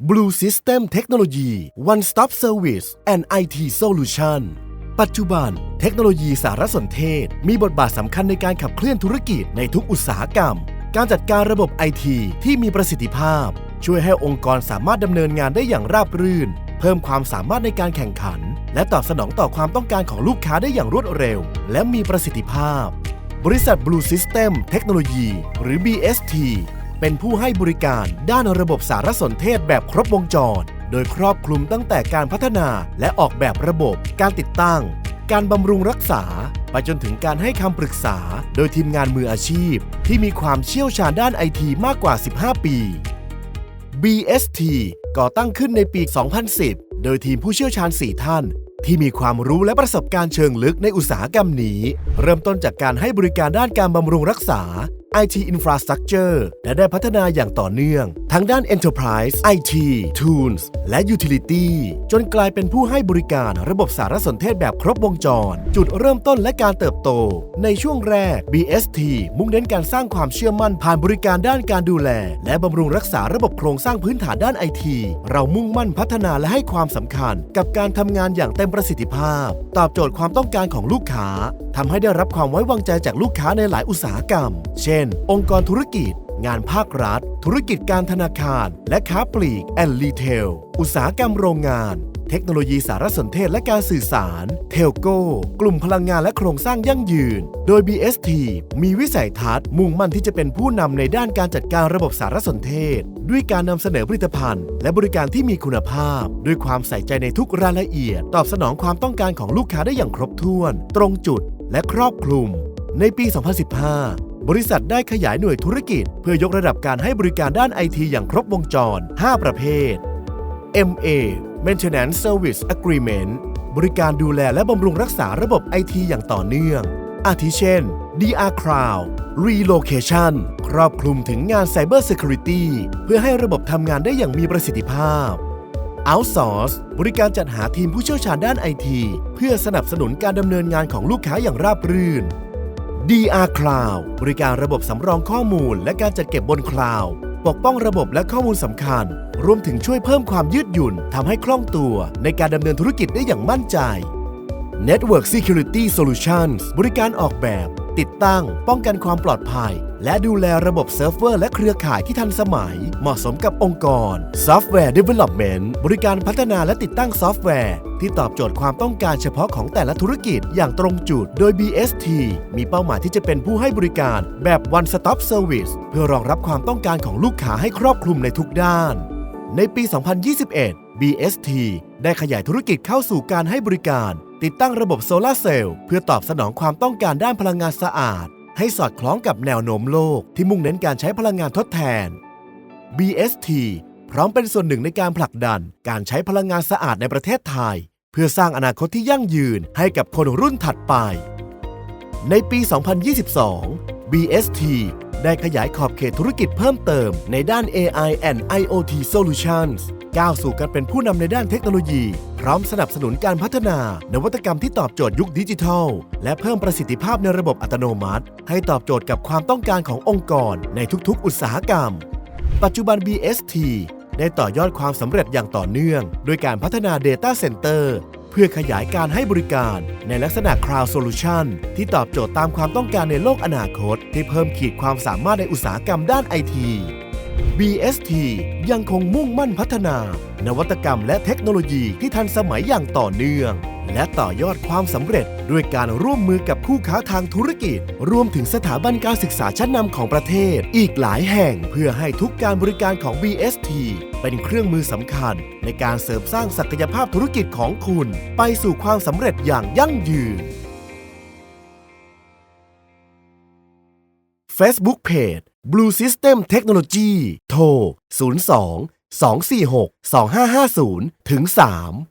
Blue System Technology One Stop Service and IT Solution ปัจจุบัน เทคโนโลยีสารสนเทศ มีบทบาทสำคัญในการขับเคลื่อนธุรกิจในทุกอุตสาหกรรม การจัดการระบบไอทีที่มีประสิทธิภาพ ช่วยให้องค์กรสามารถดำเนินงานได้อย่างราบรื่น เพิ่มความสามารถในการแข่งขัน และตอบสนองต่อความต้องการของลูกค้าได้อย่างรวดเร็ว และมีประสิทธิภาพ บริษัท Blue System เทคโนโลยีหรือ BST เป็นผู้ให้บริการด้านระบบสารสนเทศแบบครบวงจร โดยครอบคลุมตั้งแต่การพัฒนาและออกแบบระบบ การติดตั้ง การบำรุงรักษา ไปจนถึงการให้คำปรึกษา โดยทีมงานมืออาชีพ ที่มีความเชี่ยวชาญด้านไอทีมากกว่า 15 ปี BST ก่อตั้งขึ้นในปี 2010 โดยทีมผู้เชี่ยวชาญ 4 ท่าน ที่มีความรู้และประสบการณ์เชิงลึกในอุตสาหกรรมนี้ เริ่มต้นจากการให้บริการด้านการบำรุงรักษา IT Infrastructure และได้พัฒนาอย่างต่อเนื่อง ทั้งด้าน Enterprise IT Tools และ Utility จนกลายเป็นผู้ให้บริการระบบสารสนเทศแบบครบวงจร จุดเริ่มต้นและการเติบโต ในช่วงแรก BST มุ่งเน้นการสร้างความเชื่อมั่นผ่านบริการด้านการดูแล และบำรุงรักษาระบบโครงสร้างพื้นฐานด้านไอทีเรามุ่งมั่นพัฒนาและให้ความสำคัญ กับการทำงานอย่างเต็มประสิทธิภาพ ตอบโจทย์ความต้องการของลูกค้าทำให้ได้รับความไว้วางใจจากลูกค้าในหลายอุตสาหกรรม เช่นองค์กรธุรกิจ งานภาครัฐ ธุรกิจการธนาคาร และค้าปลีกแอนด์รีเทล อุตสาหกรรมโรงงาน เทคโนโลยีสารสนเทศและการสื่อสาร เทลโก้กลุ่มพลังงานและโครงสร้างยั่งยืน โดย BST มีวิสัยทัศน์มุ่งมั่นที่จะเป็นผู้นำในด้านการจัดการระบบสารสนเทศ ด้วยการนำเสนอผลิตภัณฑ์ และบริการที่มีคุณภาพ ด้วยความใส่ใจในทุกรายละเอียด ตอบสนองความต้องการของลูกค้าได้อย่างครบถ้วน ตรงจุด และครอบคลุมในปี 2015 บริษัทได้ขยายหน่วยธุรกิจ เพื่อยกระดับการให้บริการด้านไอทีอย่างครบวงจร 5 ประเภท MA Maintenance Service Agreement บริการดูแลและบำรุงรักษาระบบไอทีอย่างต่อเนื่อง อาทิเช่น DR Cloud Relocation ครอบคลุมถึงงาน Cyber Security เพื่อให้ระบบทำงานได้อย่างมีประสิทธิภาพ Outsource บริการจัดหาทีมผู้เชี่ยวชาญด้านไอทีเพื่อสนับสนุนการดำเนินงานของลูกค้าอย่างราบรื่น DR Cloud บริการระบบสำรองข้อมูล และการจัดเก็บบนคลาวด์ปกป้องระบบและข้อมูลสำคัญ รวมถึงช่วยเพิ่มความยืดหยุ่นทำให้คล่องตัวในการดำเนินธุรกิจได้อย่างมั่นใจ Network Security Solutions บริการออกแบบ ติดตั้ง ป้องกันความปลอดภัย และดูแลระบบเซิร์ฟเวอร์และเครือข่ายที่ทันสมัย เหมาะสมกับองค์กร Software Development บริการพัฒนาและติดตั้งซอฟต์แวร์ ที่ตอบโจทย์ความต้องการเฉพาะของแต่ละธุรกิจอย่างตรงจุด โดย BST มีเป้าหมายที่จะเป็นผู้ให้บริการแบบ One Stop Service เพื่อรองรับความต้องการของลูกค้าให้ครอบคลุมในทุกด้าน ในปี 2021 BST ได้ขยายธุรกิจเข้าสู่การให้บริการ ติดตั้งระบบโซลาเซลล์เพื่อตอบสนองความต้องการด้านพลังงานสะอาด ให้สอดคล้องกับแนวโน้มโลกที่มุ่งเน้นการใช้พลังงานทดแทน BST พร้อมเป็นส่วนหนึ่งในการผลักดัน การใช้พลังงานสะอาดในประเทศไทย เพื่อสร้างอนาคตที่ยั่งยืนให้กับคนรุ่นถัดไป ในปี 2022 BST ได้ขยายขอบเขตธุรกิจเพิ่มเติมในด้าน AI and IoT Solutions ก้าวสู่การเป็นผู้นำในด้านเทคโนโลยี พร้อมสนับสนุนการพัฒนา นวัตกรรมที่ตอบโจทย์ยุคดิจิทัล และเพิ่มประสิทธิภาพในระบบอัตโนมัติ ให้ตอบโจทย์กับความต้องการขององค์กรในทุกๆ อุตสาหกรรม ปัจจุบัน BST ได้ต่อยอดความสำเร็จอย่างต่อเนื่อง โดยการพัฒนา Data Center เพื่อขยายการให้บริการในลักษณะ Cloud Solution ที่ตอบโจทย์ตามความต้องการในโลกอนาคต ที่เพิ่มขีดความสามารถในอุตสาหกรรมด้านไอที BST ยังคงมุ่งมั่นพัฒนา นวัตกรรมและเทคโนโลยีที่ทันสมัยอย่างต่อเนื่อง และต่อยอดความสำเร็จ ด้วยการร่วมมือกับคู่ค้าทางธุรกิจ รวมถึงสถาบันการศึกษาชั้นนำของประเทศ อีกหลายแห่งเพื่อให้ทุกการบริการของ BST เป็นเครื่องมือสำคัญ ในการเสริมสร้างศักยภาพธุรกิจของคุณ ไปสู่ความสำเร็จอย่างยั่งยืน Facebook Page Blue System Technology โทร 02 246 2550 ถึง 3